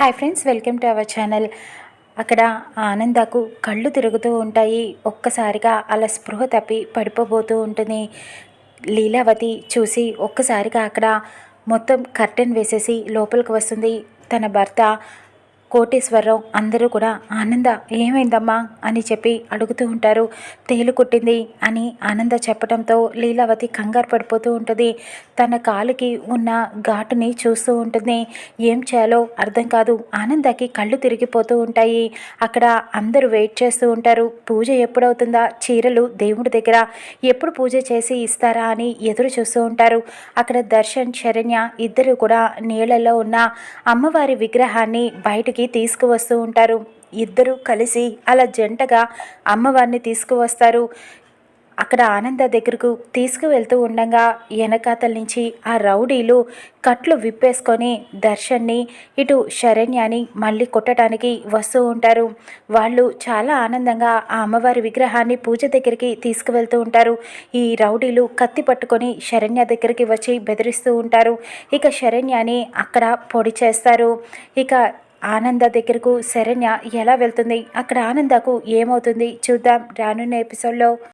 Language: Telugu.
Hi friends welcome to our channel అక్కడ ఆనందకు కళ్ళు తిరుగుతూ ఉంటాయి. ఒక్కసారిగా అలా స్పృహ తప్పి పడిపోబోతూ ఉంటుంది. లీలావతి చూసి ఒక్కసారిగా అక్కడ మొత్తం కర్టెన్ వేసేసి లోపలికి వస్తుంది. తన భర్త కోటేశ్వరరావు అందరూ కూడా ఆనంద ఏమైందమ్మా? అని చెప్పి అడుగుతూ ఉంటారు. తేలు కుట్టింది అని ఆనంద చెప్పడంతో లీలావతి కంగారు పడిపోతూ ఉంటుంది. తన కాలుకి ఉన్న ఘాటుని చూస్తూ ఉంటుంది. ఏం చేయాలో అర్థం కాదు. ఆనందకి కళ్ళు తిరిగిపోతూ ఉంటాయి. అక్కడ అందరూ వెయిట్ చేస్తూ ఉంటారు. పూజ ఎప్పుడవుతుందా? చీరలు దేవుడి దగ్గర. ఎప్పుడు పూజ చేసి ఇస్తారా? అని ఎదురు చూస్తూ ఉంటారు. అక్కడ దర్శన్ శరణ్య ఇద్దరు కూడా నీళ్ళలో ఉన్న అమ్మవారి విగ్రహాన్ని బయటికి తీసుకువస్తూ ఉంటారు. ఇద్దరూ కలిసి అలా జంటగా అమ్మవారిని తీసుకువస్తారు. అక్కడ ఆనంద దగ్గరకు తీసుకువెళ్తూ ఉండగా వెనకాతల నుంచి ఆ రౌడీలు కట్లు విప్పేసుకొని దర్శన్ని ఇటు శరణ్యాని మళ్ళీ కొట్టడానికి వస్తూ ఉంటారు. వాళ్ళు చాలా ఆనందంగా ఆ అమ్మవారి విగ్రహాన్ని పూజ దగ్గరికి తీసుకువెళ్తూ ఉంటారు. ఈ రౌడీలు కత్తి పట్టుకొని శరణ్య దగ్గరికి వచ్చి బెదిరిస్తూ ఉంటారు. ఇక శరణ్యాని అక్కడ పొడి చేస్తారు. ఇక ఆనంద దగ్గరకు శరణ్య ఎలా వెళ్తుంది? అక్కడ ఆనందకు ఏమవుతుంది? చూద్దాం. రానున్న ఎపిసోడ్లో